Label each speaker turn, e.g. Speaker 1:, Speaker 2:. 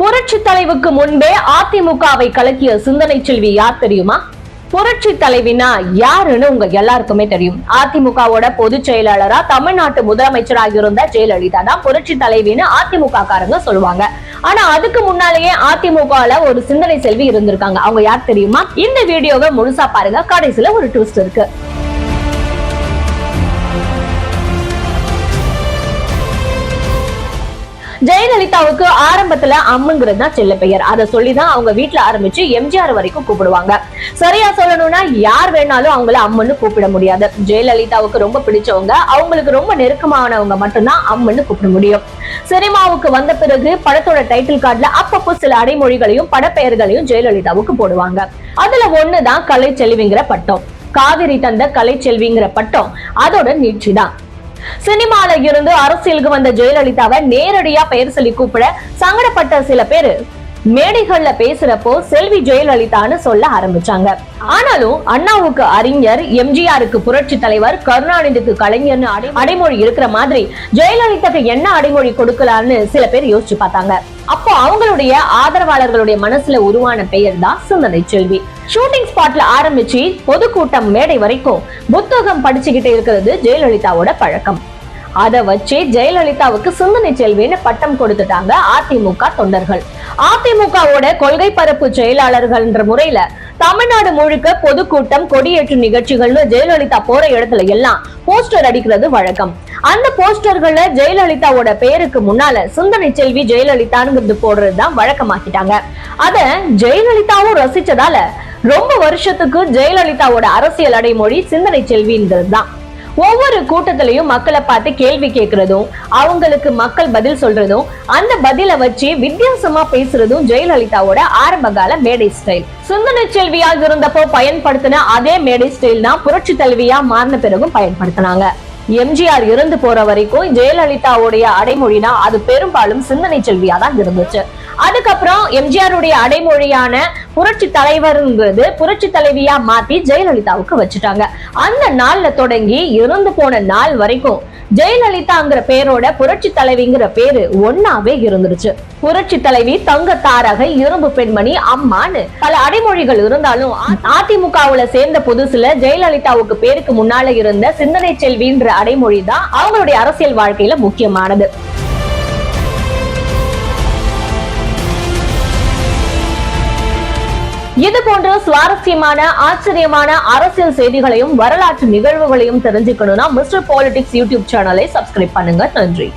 Speaker 1: புரட்சி தலைவுக்கு முன்பே அதிமுகவை கலக்கிய சிந்தனை செல்வி யார் தெரியுமா? புரட்சி தலைவினா யாருன்னு உங்க எல்லாருக்குமே தெரியும். அதிமுகவோட பொதுச் செயலாளரா தமிழ்நாட்டு முதலமைச்சராக இருந்த ஜெயலலிதா தான் புரட்சி தலைவின்னு அதிமுக காரங்க சொல்லுவாங்க. ஆனா அதுக்கு முன்னாலேயே அதிமுகல ஒரு சிந்தனை செல்வி இருந்திருக்காங்க. அவங்க யார் தெரியுமா? இந்த வீடியோவை முழுசா பாருங்க. கடைசியில ஒரு ட்விஸ்ட் இருக்கு. ஜெயலலிதாவுக்கு ஆரம்பத்துல அம்முங்கிறது தான் செல்ல பெயர். அதை சொல்லிதான் அவங்க வீட்டுல ஆரம்பிச்சு எம்ஜிஆர் வரைக்கும் கூப்பிடுவாங்க. சரியா சொல்லணும்னா யார் வேணாலும் அவங்கள அம்மன்னு கூப்பிட முடியாது. ஜெயலலிதாவுக்கு ரொம்ப பிடிச்சவங்க அவங்களுக்கு ரொம்ப நெருக்கமானவங்க மட்டும்தான் அம்மன்னு கூப்பிட முடியும். சினிமாவுக்கு வந்த பிறகு படத்தோட டைட்டில் கார்டுல அப்பப்போ சில அடைமொழிகளையும் படப்பெயர்களையும் ஜெயலலிதாவுக்கு போடுவாங்க. அதுல ஒண்ணுதான் கலை செல்விங்கிற பட்டம். காவிரி தந்த கலை செல்விங்கிற பட்டம். அதோட நீட்சிதான் சினிமால இருந்து அரசியலுக்கு வந்த ஜெயலலிதாவை நேரடியா பெயர் சொல்லி கூப்பிட சங்கடப்பட்ட சில பேரு மேடைகள்ல பேசுறப்போ செல்வி ஜெயலலிதான்னு சொல்ல ஆரம்பிச்சாங்க. ஆனாலும் அண்ணாவுக்கு அறிஞர் எம்ஜிஆருக்கு புரட்சி தலைவர் கருணாநிதிக்கு கலைஞர்னு அடைமொழி இருக்கிற மாதிரி ஜெயலலிதாக்கு என்ன அடைமொழி கொடுக்கலாம்னு சில பேர் யோசிச்சு பார்த்தாங்க. அப்போ அவங்களுடைய ஆதரவாளர்களுடைய மனசுல உருவான பெயர் தான் சிந்தனை செல்வி. ஷூட்டிங் ஸ்பாட்ல ஆரம்பிச்சு பொதுக்கூட்டம் மேடை வரைக்கும் புத்தகம் படிச்சுக்கிட்டு இருக்கிறது ஜெயலலிதாவோட பழக்கம். அதை வச்சு ஜெயலலிதாவுக்கு சிந்தனை செல்வின்னு பட்டம் கொடுத்துட்டாங்க அதிமுக தொண்டர்கள். அதிமுகவோட கொள்கை பரப்பு செயலாளர்கள்ன்ற முறையில தமிழ்நாடு முழுக்க பொதுக்கூட்டம் கொடியேற்று நிகழ்ச்சிகள்னு ஜெயலலிதா போற இடத்துல எல்லாம் போஸ்டர் அடிக்கிறது வழக்கம். அந்த போஸ்டர்கள்ல ஜெயலலிதாவோட பெயருக்கு முன்னால சிந்தனை செல்வி ஜெயலலிதாங்கிறது போடுறதுதான் வழக்கமாக்கிட்டாங்க. அத ஜெயலலிதாவும் ரசிச்சதால ரொம்ப வருஷத்துக்கு ஜெயலலிதாவோட அரசியல் அடைமொழி சிந்தனை செல்விங்கிறது தான் ஒவ்வொரு கூட்டத்திலையும் மக்களை பார்த்து கேள்வி கேட்கறதும் அவங்களுக்கு மக்கள் பதில் சொல்றதும் அந்த பதில வச்சு வித்தியாசமா பேசுறதும் ஜெயலலிதாவோட ஆரம்ப கால மேடை ஸ்டைல். சிந்தனை செல்வியாக இருந்தப்போ பயன்படுத்தின அதே மேடை ஸ்டைல் தான் புரட்சி தலைவியா மாறின பிறகும் பயன்படுத்தினாங்க. எம்ஜிஆர் இறந்து போற வரைக்கும் ஜெயலலிதாவுடைய அடைமொழினா அது பெரும்பாலும் சிந்தனை செல்வியா தான் இருந்துச்சு. அதுக்கப்புறம் எம்ஜிஆருடைய அடைமொழியான புரட்சி தலைவருங்கிறது புரட்சி தலைவியா மாத்தி ஜெயலலிதாவுக்கு வச்சுட்டாங்க. அந்த நாள்ல தொடங்கி இறந்து போன நாள் வரைக்கும் ஜெயலலிதாங்கிற பேரோட புரட்சி தலைவிங்கிற பேரு ஒன்னாவே இருந்துருச்சு. புரட்சி தலைவி தங்க தாரகை இரும்பு பெண்மணி அம்மான்னு பல அடைமொழிகள் இருந்தாலும் அ- அதிமுகவுல சேர்ந்த புதுசுல ஜெயலலிதாவுக்கு பேருக்கு முன்னால இருந்த சிந்தனை செல்வின்ற அடைமொழி தான் அவங்களுடைய அரசியல் வாழ்க்கையில முக்கியமானது. இது போன்ற சுவாரஸ்யமான ஆச்சரியமான அரசியல் செய்திகளையும் வரலாற்று நிகழ்வுகளையும் தெரிஞ்சுக்கணும்னா மிஸ்டர் பாலிடிக்ஸ் யூடியூப் சேனலை சப்ஸ்கிரைப் பண்ணுங்க. நன்றி.